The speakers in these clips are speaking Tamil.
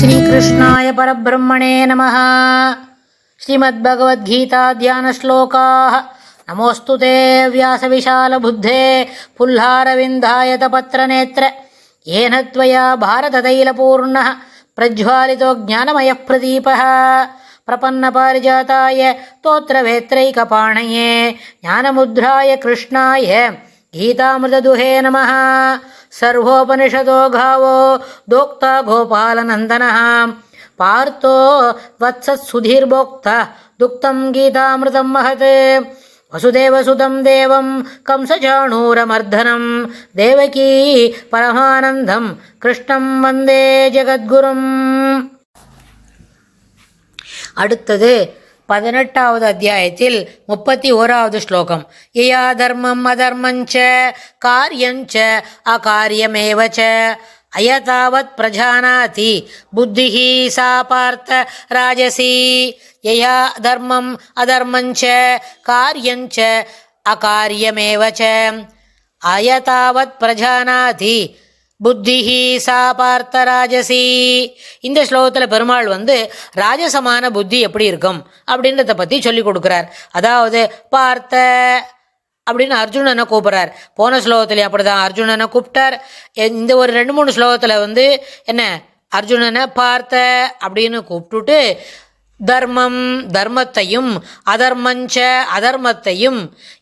श्रीकृष्णाय परब्रह्मणे नमः श्रीमद्भगवद्गीताध्यानश्लोकाः नमोऽस्तु ते व्यासविशालबुद्धे पुल्हारविन्दायतपत्रनेत्र येन त्वया भारततैलपूर्णः प्रज्वालितो ज्ञानमयः प्रदीपः प्रपन्नपारिजाताय तोत्रवेत्रैकपाणये ज्ञानमुद्राय कृष्णाय गीतामृतदुहे नमः सर्वोपनिषदो गावो दोक्ता गोपालनन्दनः पार्थो वत्सत्सुधीर्भोक्ता दुक्तं गीतामृतं महत् वसुदेवसुतं देवं कंसचाणूरमर्दनं देवकी परमानन्दं कृष्णं वन्दे ஜெகத்குரும் அடுத்தது பதினெட்டாவது அத்தியாயத்தில் முப்பத்தி ஓராவது ஸ்லோகம். யயா தர்மம் அதர்மஞ்ச காரியஞ்ச அகாரியமேவச்ச அயதாவத் பிரஜானாதி புத்திஹி சா பார்த்த ராஜசி. யயா தர்மம் அதர்மஞ்ச காரியஞ்ச அகாரியமேவச்ச அயதாவத் பிரஜானாதி புத்திஹி சா பார்த்த ராஜசி. இந்த ஸ்லோகத்தில் பெருமாள் வந்து ராஜசமான புத்தி எப்படி இருக்கும் அப்படின்றத பற்றி சொல்லி கொடுக்குறார். அதாவது பார்த்த அப்படின்னு அர்ஜுனனை கூப்பிட்றார். போன ஸ்லோகத்திலே அப்படி தான் அர்ஜுனனை கூப்பிட்டார். இந்த ஒரு ரெண்டு மூணு ஸ்லோகத்தில் வந்து என்ன? அர்ஜுனனை பார்த்த அப்படின்னு கூப்பிட்டுட்டு தர்மம் தர்மத்தையும் அதர்மஞ்ச அதர்மத்தையும்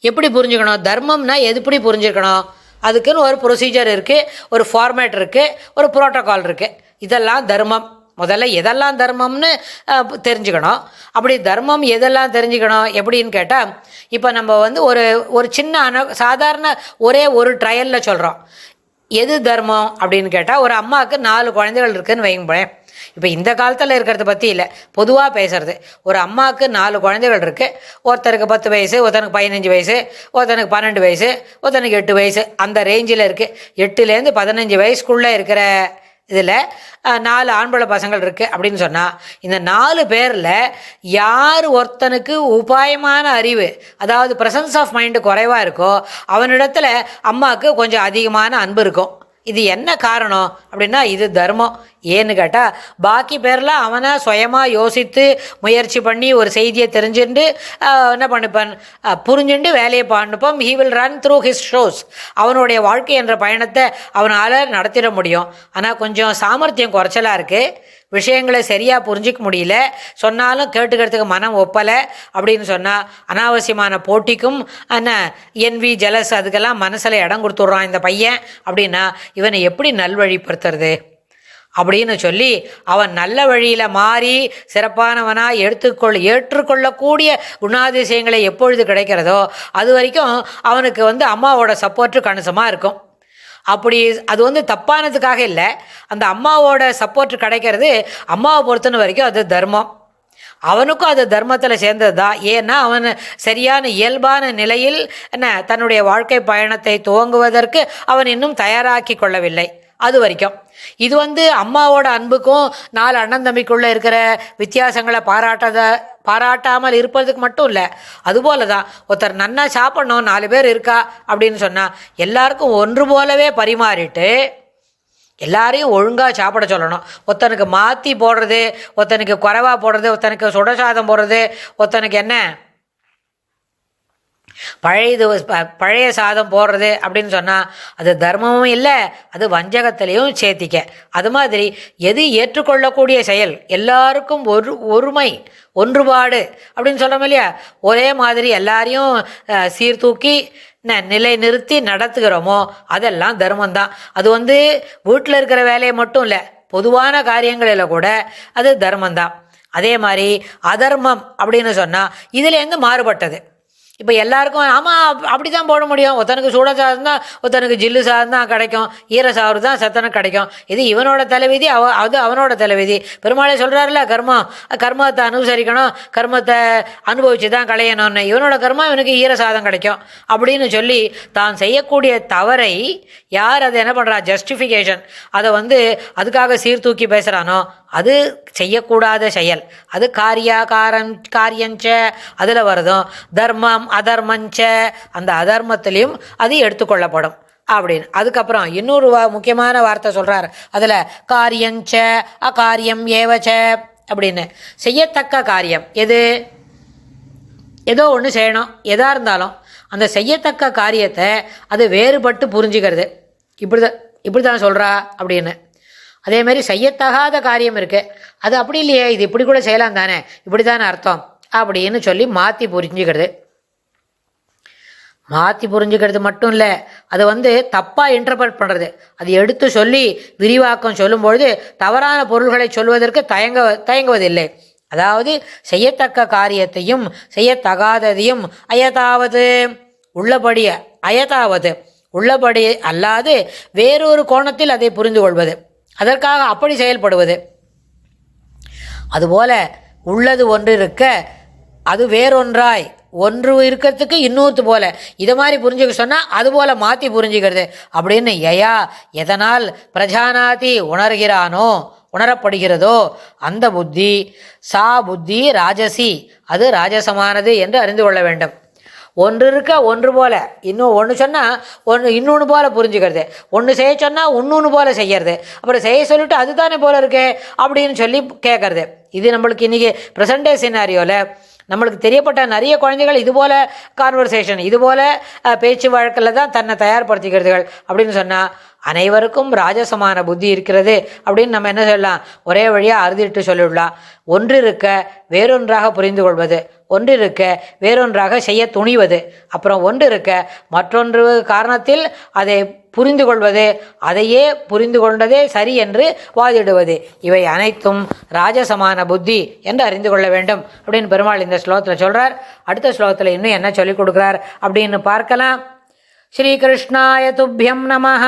எப்படி புரிஞ்சுக்கணும்? தர்மம்னா எப்படி புரிஞ்சுக்கணும்? அதுக்குன்னு ஒரு ப்ரொசீஜர் இருக்குது ஒரு ஃபார்மேட் இருக்குது ஒரு ப்ரோட்டோக்கால் இருக்குது இதெல்லாம் தர்மம். முதல்ல எதெல்லாம் தர்மம்னு தெரிஞ்சுக்கணும். அப்படி தர்மம் எதெல்லாம் தெரிஞ்சுக்கணும் எப்படின்னு கேட்டால் இப்போ நம்ம வந்து ஒரு ஒரு சின்ன அன சாதாரண ஒரே ஒரு ட்ரையலில் சொல்கிறோம் எது தர்மம் அப்படின்னு கேட்டால் ஒரு அம்மாவுக்கு நாலு குழந்தைகள் இருக்குதுன்னு வைங்க வைங்களேன் இப்போ இந்த காலத்தில் இருக்கிறத பற்றி இல்லை. பொதுவாக பேசுறது. ஒரு அம்மாவுக்கு நாலு குழந்தைகள் இருக்குது ஒருத்தருக்கு பத்து வயசு ஒருத்தனுக்கு பதினஞ்சு வயசு ஒருத்தனுக்கு பன்னெண்டு வயசு ஒருத்தனுக்கு எட்டு வயசு. அந்த ரேஞ்சில் இருக்குது எட்டுலேருந்து பதினஞ்சு வயசுக்குள்ளே இருக்கிற இதில் நாலு ஆண்பள பசங்கள் இருக்குது அப்படின்னு சொன்னால் இந்த நாலு பேரில் யார் ஒருத்தனுக்கு உபாயமான அறிவு அதாவது ப்ரெசன்ஸ் ஆஃப் மைண்டு குறைவாக இருக்கோ அவனிடத்துல அம்மாவுக்கு கொஞ்சம் அதிகமான அன்பு இருக்கும். இது என்ன காரணம் அப்படின்னா இது தர்மம். ஏன்னு கேட்டால் பாக்கி பேரில் அவனை சுயமாக யோசித்து முயற்சி பண்ணி ஒரு செய்தியை தெரிஞ்சுட்டு என்ன பண்ணிப்பான்? புரிஞ்சுண்டு வேலையை பண்ணுப்போம் he will run through his shows அவனுடைய வாழ்க்கை என்ற பயணத்தை அவனால் நடத்திட முடியும். ஆனால் கொஞ்சம் சாமர்த்தியம் குறைச்சலாக இருக்குது விஷயங்களை சரியாக புரிஞ்சிக்க முடியல. சொன்னாலும் கேட்டுக்கிறதுக்கு மனம் ஒப்பலை அப்படின்னு சொன்னால் அனாவசியமான போட்டிக்கும் என்ன என்வி ஜலஸ் அதுக்கெல்லாம் மனசில் இடம் கொடுத்துட்றான் இந்த பையன் அப்படின்னா இவனை எப்படி நல்வழிப்படுத்துறது? அப்படின்னு சொல்லி அவன் நல்ல வழியில் மாறி சிறப்பானவனாக எடுத்துக்கொள் ஏற்றுக்கொள்ளக்கூடிய குணாதிசயங்களை எப்பொழுது கிடைக்கிறதோ அது வரைக்கும் அவனுக்கு வந்து அம்மாவோட சப்போர்ட்டு கணிசமாக இருக்கும். அப்படி அது வந்து தப்பானதுக்காக இல்லை. அந்த அம்மாவோட சப்போர்ட் கிடைக்கிறது அம்மாவை பொறுத்தன வரைக்கும் அது தர்மம். அவனுக்கும் அது தர்மத்தில் சேர்ந்தது தான் ஏன்னா அவன் சரியான இயல்பான நிலையில் என்ன தன்னுடைய வாழ்க்கை பயணத்தை துவங்குவதற்கு அவன் இன்னும் தயாராக்கி கொள்ளவில்லை. அது வரைக்கும். இது வந்து அம்மாவோட அன்புக்கும் நாலு அண்ணன் தம்பிக்குள்ளே இருக்கிற வித்தியாசங்களை பாராட்டாத பாராட்டாமல் இருப்பதுக்கு மட்டும் இல்லை. அதுபோல தான் ஒருத்தர் நன்னா சாப்பிடணும் நாலு பேர் இருக்கா அப்படின்னு சொன்னால் எல்லாருக்கும் ஒன்று போலவே பரிமாறிட்டு எல்லாரையும் ஒழுங்காக சாப்பிட சொல்லணும். ஒருத்தனுக்கு மாற்றி போடுறது ஒருத்தனுக்கு குறைவா போடுறது ஒருத்தனுக்கு சுட சாதம் போடுறது ஒருத்தனுக்கு என்ன? பழைய இது ப- பழைய சாதம் போடுறது அப்படின்னு சொன்னால் அது தர்மமும் இல்லை அது வஞ்சகத்திலையும் சேர்த்திக்க அது மாதிரி எது ஏற்றுக்கொள்ளக்கூடிய செயல் எல்லாருக்கும் ஒரு ஒருமை ஒன்றுபாடு அப்படின்னு சொல்கிறோம் இல்லையா? ஒரே மாதிரி எல்லாரையும் சீர்தூக்கி நிலை நிறுத்தி நடத்துகிறோமோ அதெல்லாம் தர்மம்தான். அது வந்து வீட்டில் இருக்கிற வேலையை மட்டும் இல்லை பொதுவான காரியங்களில் கூட அது தர்மம்தான். அதே மாதிரி அதர்மம் அப்படின்னு சொன்னால் இதுலேருந்து மாறுபட்டது? இப்போ எல்லாருக்கும் ஆமாம் அப்படி தான் போட முடியும். ஒருத்தனுக்கு சூட சாதம் தான் ஒருத்தனுக்கு ஜில்லு சாதம் தான் கிடைக்கும். ஈர சாறு தான் சத்தனம் கிடைக்கும். இது இவனோட தலைவிதி அவ அது அவனோட தலைவிதி. பெருமாளே சொல்கிறாருல கர்மம் கர்மத்தை அனுசரிக்கணும் கர்மத்தை அனுபவிச்சு தான் களையணும்னு. இவனோட கர்மம் இவனுக்கு ஈர சாதம் கிடைக்கும். அப்படின்னு சொல்லி தான் செய்யக்கூடிய தவறை யார் அதை என்ன பண்ணுறா ஜஸ்டிஃபிகேஷன் அதை வந்து அதுக்காக சீர்தூக்கி பேசுகிறானோ அது செய்யக்கூடாத செயல். அது காரியாகாரம் காரியஞ்ச அதில் வருதும். தர்மம் அதர்மஞ்ச அந்த அதர்மத்திலையும் அது எடுத்துக்கொள்ளப்படும். அப்படின்னு. அதுக்கப்புறம் இன்னொரு வா முக்கியமான வார்த்தை சொல்கிறார் அதில் காரியஞ்ச அகாரியம் ஏவச்ச அப்படின்னு. செய்யத்தக்க காரியம். எது? ஏதோ ஒன்று செய்யணும். எதாக இருந்தாலும் அந்த செய்யத்தக்க காரியத்தை அது வேறுபட்டு புரிஞ்சுக்கிறது. இப்படி தான் இப்படி தான் சொல்கிறா அப்படின்னு. அதேமாரி செய்யத்தகாத காரியம் இருக்குது அது அப்படி இல்லையே இது இப்படி கூட செய்யலாம் தானே இப்படி தானே அர்த்தம் அப்படின்னு சொல்லி மாற்றி புரிஞ்சுக்கிறது. மாற்றி புரிஞ்சுக்கிறது மட்டும் இல்லை அதை வந்து தப்பாக இன்டர்பிரட் பண்ணுறது அது எடுத்து சொல்லி விரிவாக்கம் சொல்லும்பொழுது தவறான பொருள்களை சொல்வதற்கு தயங்க தயங்குவதில்லை. அதாவது செய்யத்தக்க காரியத்தையும் செய்யத்தகாததையும் அயதாவது உள்ளபடி அயதாவது உள்ளபடி அல்லாது வேறொரு கோணத்தில் அதை புரிந்து கொள்வது அதற்காக அப்படி செயல்படுவது. அதுபோல உள்ளது ஒன்று இருக்க அது வேறொன்றாய். ஒன்று இருக்கிறதுக்கு இன்னொருத்து போல. இதை மாதிரி புரிஞ்சுக்க சொன்னால் அது போல் மாற்றி புரிஞ்சுக்கிறது. அப்படின்னு எயா எதனால் பிரஜானாதி உணர்கிறானோ உணரப்படுகிறதோ அந்த புத்தி சா புத்தி ராஜசி. அது ராஜசமானது என்று அறிந்து கொள்ள வேண்டும். ஒன்று இருக்க ஒன்று போல. இன்னும் ஒன்று சொன்னால் ஒன்று இன்னொன்று போல புரிஞ்சுக்கிறது. ஒன்று செய்ய சொன்னால் இன்னொன்று போல செய்யறது. அப்புறம் செய்ய சொல்லிட்டு அதுதானே போல இருக்கே அப்படின்னு சொல்லி கேட்கறது இது நம்மளுக்கு இன்றைக்கி ப்ரெசண்டே சினாரியோவில் நம்மளுக்கு தெரியப்பட்ட நிறைய குழந்தைகள் இதுபோல் கான்வர்சேஷன் இதுபோல் பேச்சு வழக்கில் தான் தன்னை தயார்படுத்திக்கிறதுகள் அப்படின்னு சொன்னால் அனைவருக்கும் ராஜசமான புத்தி இருக்கிறது அப்படின்னு நம்ம என்ன சொல்லலாம்? ஒரே வழியாக அறுதிட்டு சொல்லிவிடலாம் ஒன்று இருக்க வேறொன்றாக புரிந்து கொள்வது ஒன்று இருக்க வேறொன்றாக செய்ய துணிவது அப்புறம் ஒன்று இருக்க மற்றொன்று காரணத்தில் அதை புரிந்து கொள்வது அதையே புரிந்து கொண்டதே சரி என்று வாதிடுவது. இவை அனைத்தும் ராஜசமான புத்தி என்று அறிந்து கொள்ள வேண்டும் அப்படின்னு பெருமாள் இந்த ஸ்லோகத்தில் சொல்கிறார் அடுத்த ஸ்லோகத்தில் இன்னும் என்ன சொல்லிக் கொடுக்குறார் அப்படின்னு பார்க்கலாம். ஸ்ரீகிருஷ்ணாய துப்பியம் நமः.